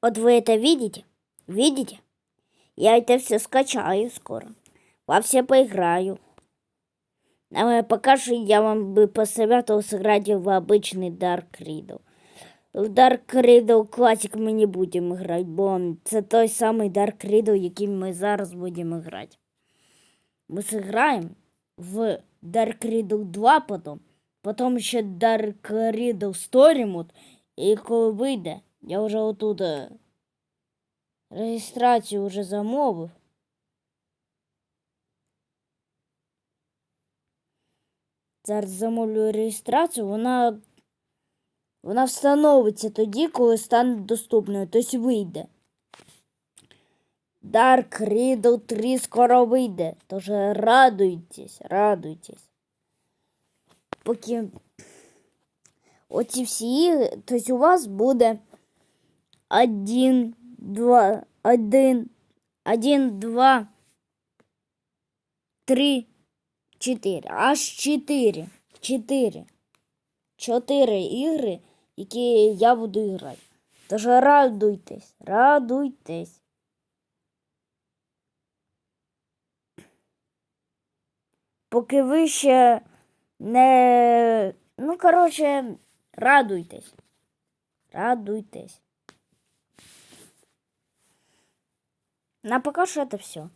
Вот вы это видите? Видите? Я это все скачаю скоро. Во все поиграю. А пока что я вам бы посоветовал сыграть в обычный Dark Riddle. В Dark Riddle Classic ми не будемо грати, бо це той самий Dark Riddle, який ми зараз будемо грати. Ми зіграємо в Dark Riddle 2 потім, потім ще Dark Riddle Story Mode, і коли вийде, я вже отут е, реєстрацію вже замовив. Зараз замовлю реєстрацію, вона, вона встановиться тоді, коли стане доступною, тобто вийде. Dark Riddle 3 скоро вийде, тож радуйтесь, радуйтесь. Поки оці всі тобто у вас буде один, два, один, один, два, три, чотири. Аж чотири. Чотири. Чотири ігри, які я буду грати. Тож радуйтесь, радуйтесь. Поки ви ще не. Ну, коротше, радуйтесь. Радуйтесь. На пока что это все.